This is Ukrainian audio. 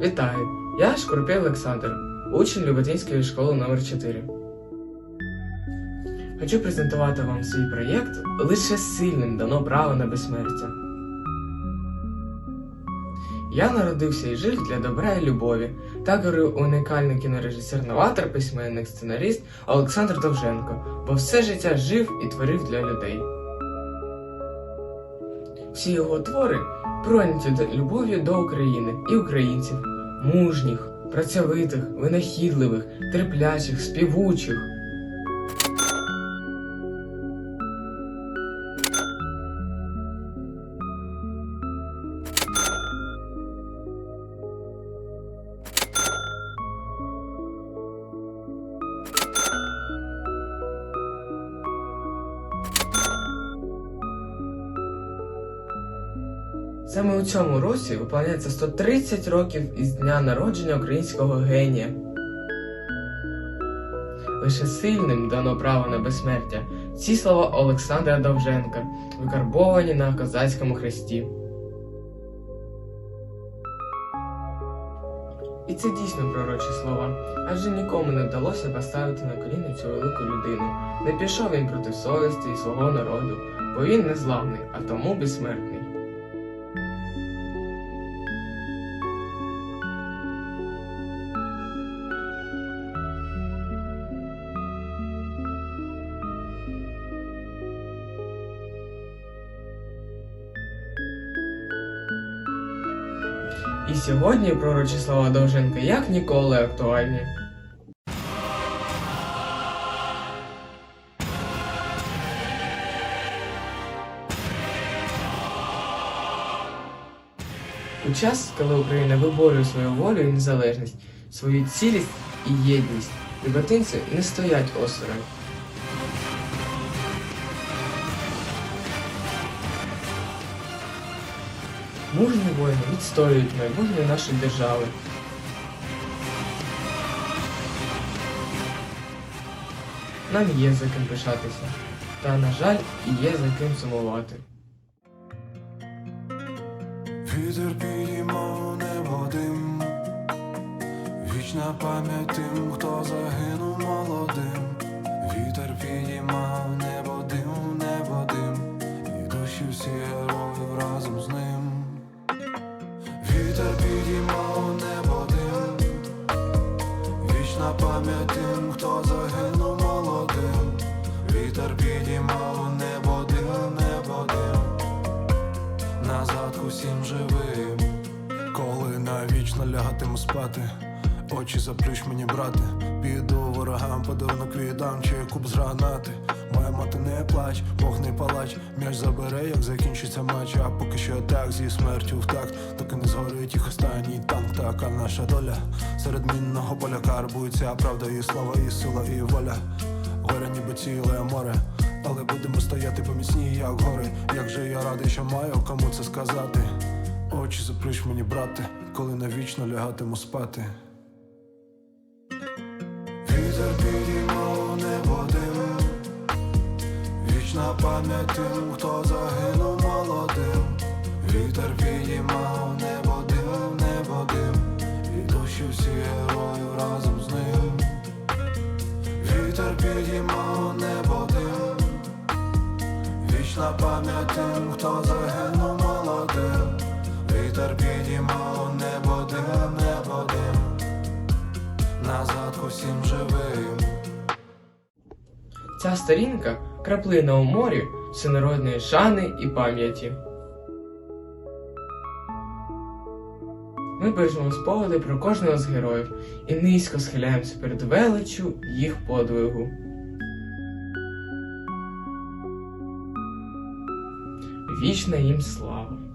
Вітаю! Я Шкурпій Олександр, учень Люботинської школи номер 4 Хочу презентувати вам свій проєкт Лише сильним дано право на безсмертя. Я народився і жив для добра і любові. Так говорив унікальний кінорежисер, новатор, письменник, сценаріст Олександр Довженко, бо все життя жив і творив для людей. Всі його твори пройняті любов'ю до України і українців, мужніх, працьовитих, винахідливих, терплячих, співучих. Саме у цьому році виповняється 130 років із дня народження українського генія. Лише сильним дано право на безсмертя. Ці слова Олександра Довженка, викарбовані на козацькому хресті. І це дійсно пророчі слова, адже нікому не вдалося поставити на коліна цю велику людину. Не пішов він проти совісті і свого народу, бо він незламний, а тому безсмертний. І сьогодні пророчі слова Довженка як ніколи актуальні. У час, коли Україна виборює свою волю і незалежність, свою цілість і єдність, любатинці не стоять осторонь. Мужні воїни відстоюють майбутнє нашої держави. Нам є за ким пишатися, та, на жаль, і є за ким сумувати. Вітер підіймав небо дим, вічна пам'ять тим, усім живим. Коли навічно лягатиму спати, очі заплющ мені, брате. Піду ворогам, подарунок віддам, чи куб з гранати. Моя мати не плач, Бог не палач, м'яч забере, як закінчиться матч. А поки що так зі смертю в такт, доки не згорить їх останній танк, така наша доля. Серед мінного поля карбується правда і слава, і сила, і воля. Горе ніби ціле море, але будемо стояти поміцні, як гори. Як же я радий, що маю кому це сказати. Очі заплющ мені, брате, коли навічно лягатиму спати. Вітер підіймав небо дим, вічна пам'ять тим, хто загинув молодим. Вітер підіймав небо дим, небо дим, і душі всі героїв разом Вітер підіймав небо дим, небо дим, назад усім живим. Ця сторінка краплина у морі всенародної шани і пам'яті. Ми бережемо спогади про кожного з героїв і низько схиляємося перед величчю їх подвигу. Вічна їм слава!